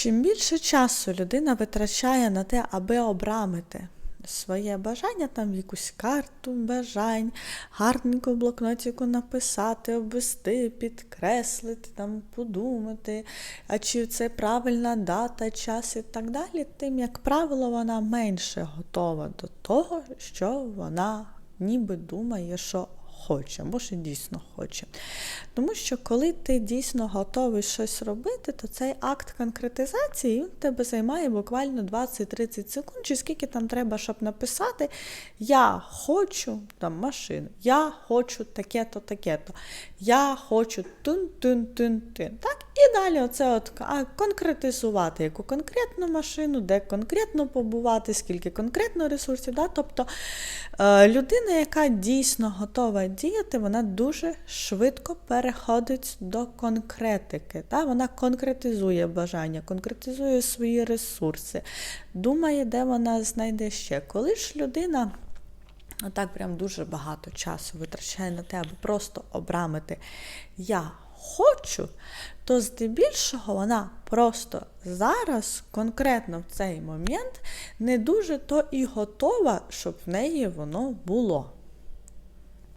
Чим більше часу людина витрачає на те, аби обрамити своє бажання, там якусь карту бажань, гарненько в блокнотику написати, обвести, підкреслити, там, подумати, а чи це правильна дата, час і так далі, тим, як правило, вона менше готова до того, що вона ніби думає, що хоче, може дійсно хоче. Тому що коли ти дійсно готовий щось робити, то цей акт конкретизації він тебе займає буквально 20-30 секунд, чи скільки там треба, щоб написати Я хочу там машину, я хочу таке-то, таке-то, я хочу тун-тун-тун-тун. Так? І далі оце от а, конкретизувати яку конкретну машину, де конкретно побувати, скільки конкретно ресурсів. Да? Тобто е, людина, яка дійсно готова діяти, вона дуже швидко переходить до конкретики. Да? Вона конкретизує бажання, конкретизує свої ресурси, думає, де вона знайде ще. Коли ж людина. Отак прям дуже багато часу витрачає на те, аби просто обрамити я хочу, то здебільшого вона просто зараз, конкретно в цей момент, не дуже то і готова, щоб в неї воно було.